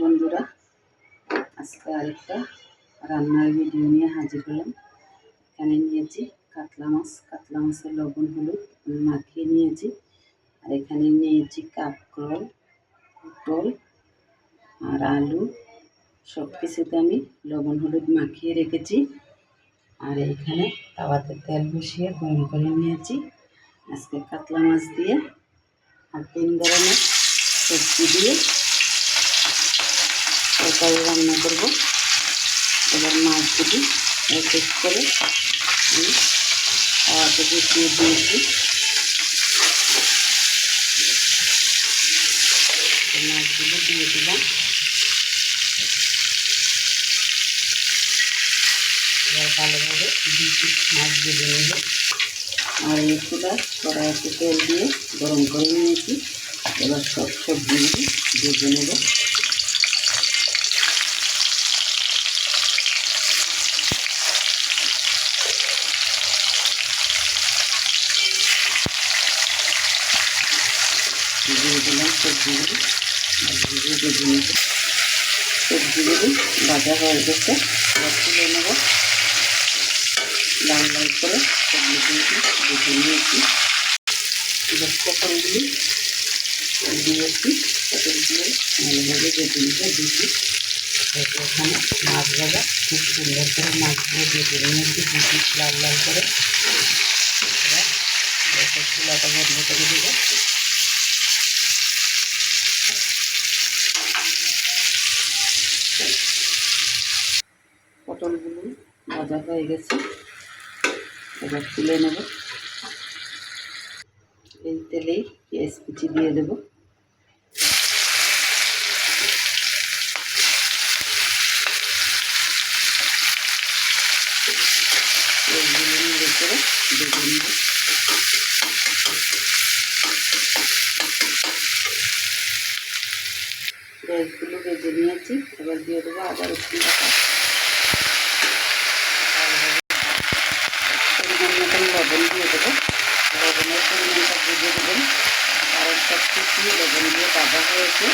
বন্ধুরা, আজকে আরেকটা রান্নার ভিডিও নিয়ে হাজির হলাম। এখানে নিয়েছি কাতলা মাছ। কাতলা মাছের লবণ, হলুদ মাখিয়ে নিয়েছি। আর এখানে নিয়েছি কাঁকরোল, পটল আর আলু। সব কিছুতে আমি লবণ, হলুদ মাখিয়ে রেখেছি। আর এখানে তাওয়াতে তেল বসিয়ে গরম করে নিয়েছি। আজকে কাতলা মাছ দিয়ে আর তিন ধরনের সবজি দিয়ে তরকারি রান্না করব। এবার মাছগুলি এক এক করে আমি বসিয়ে দিয়েছি মাছগুলো দিয়ে দিলাম। এবার ভালোভাবে মাছ ভেজে নেব আর এই কড়াইতে তেল দিয়ে গরম করে নিয়েছি। এবার সব সবজিগুলি ভেজে নেব দিয়ে দিলাম সবজিগুলি ভেজে ভেজে নেব সবজিগুলি ভাজা হয়ে গেছে এবার তুলে নেব লাল লাল করে সবজিগুলি ভেজে নিয়েছি এবার পটলগুলি দিয়েছি পটলগুলো ভালোভাবে ভেজে নিতে দিয়েছি এখানে মাছ ভাজা খুব সুন্দর করে মাছগুলো ভেজে নিয়েছি দিয়েছি লাল লাল করে এবার বন্ধ করে দেবো পটলগুলো ভাজা হয়ে গেছে। এবার তুলে নেব। এই তেলেই পেঁয়াজ কুচি দিয়ে দেব। পেঁয়াজগুলো ভেজে নিয়েছি। এবার দিয়ে দেবো আদা রসুন বাটা পরিমাণ মতন লবণ দিয়ে দেবো লবণের পরিমাণটা বুঝে দেবেন কিছু লবণ দিয়ে বাঁধা হয়েছে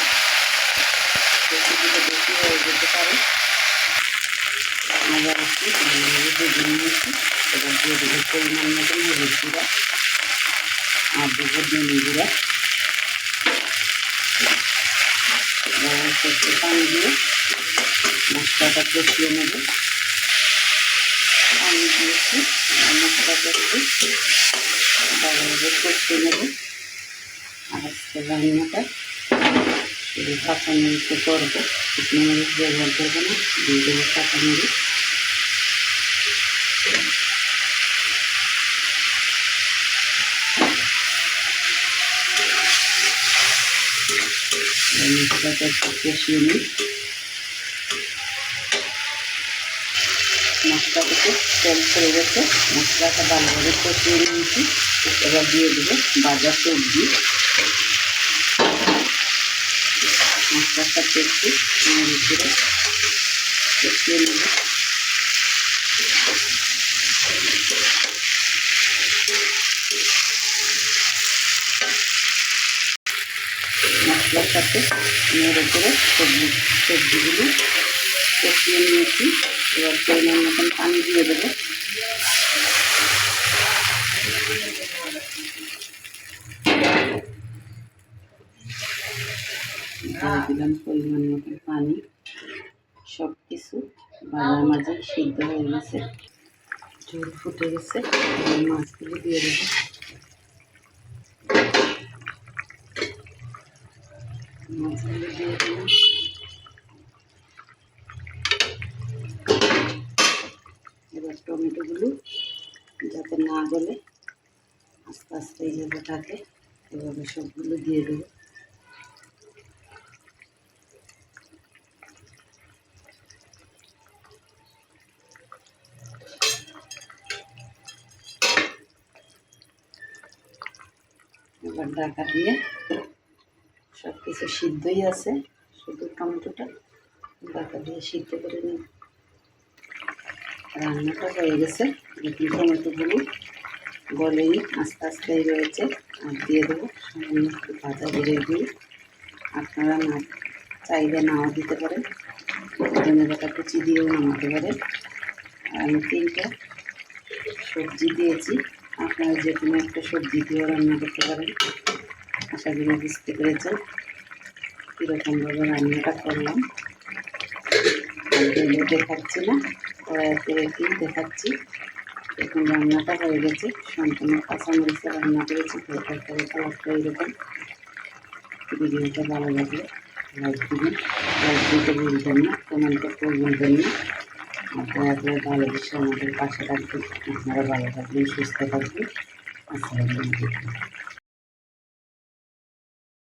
বেশি দিলে বেশি হয়ে যেতে পারে আবার একটু ভেজে নিয়েছি এবার দিয়ে দেবো পরিমাণ মতন হলুদ গুঁড়া আর দেবো ডিম গুঁড়া পানি দিয়ে মশলাটা কষিয়ে নেব পানি দিয়েছি মশলাটা একটু ভালোভাবে কষিয়ে নেব আজকে রান্নাটা কাঁচা মরিচে করব। শুকনো মরিচ ব্যবহার করব না, দিয়ে দেবো কাঁচা মরিচ। মশলাটা একটু কষিয়ে নিই। মশলা থেকে তেল ছেড়ে গেছে। মশলাটা ভালোভাবে কষিয়ে নিয়েছি। এবার দিয়ে দেবো ভাজা সবজি। মশলাটা একটু নেড়ে করে কষিয়ে নেব মশলার সাথে নেড়ে করে সবজি সবজিগুলো কষিয়ে নিয়েছি। এবার পরিমাণ মতন পানি দিয়ে দেবো। দিয়ে দিলাম পরিমাণ মতন পানি সব কিছু বাজার মাঝে সিদ্ধ হয়ে গেছে। ঝোল ফুটে গেছে মাছগুলো দিয়ে দেবো। মাছগুলো দিয়ে দিলাম। এবার টমেটোগুলো যাতে না গলে, আস্তে আস্তে এইভাবে থাকে এভাবে সবগুলো দিয়ে দেবো। এবার ঢাকা দিয়ে সব কিছু সিদ্ধই আছে, শুধু টমেটোটা। ঢাকা দিয়ে সিদ্ধ করে নিই। রান্নাটা হয়ে গেছে। দেখুন টমেটোগুলো গলেই আস্তে আস্তেই রয়েছে। আর দিয়ে দেবো সামান্য একটু ভাজা বেড়ে দিয়ে আপনারা না চাইলে নাও দিতে পারেন। ধনে পাতা কুচি দিয়েও নামাতে পারে আর আমি তিনটা সবজি দিয়েছি। আপনারা যে কোনো একটা সবজি দিয়েও রান্না করতে পারেন। আশা করি বুঝতে পেরেছেন। কীরকমভাবে রান্নাটা করলাম। দেখাচ্ছি না কড়াইতে রেখেই দেখাচ্ছি। এখন রান্নাটা হয়ে গেছে, সম্পূর্ণ কাঁচামরিচে রান্না করেছি তরকারি কালারটা এরকম। ভিডিওটা ভালো লাগলে লাইক দিবেন লাইক দিতে ভুলবেন না কমেন্টে করবেন না। করে ভালোবেসে আমাদের পাশে থাকবেন আপনারা ভালো থাকবেন সুস্থ থাকবেন। আসসালামু আলাইকুম।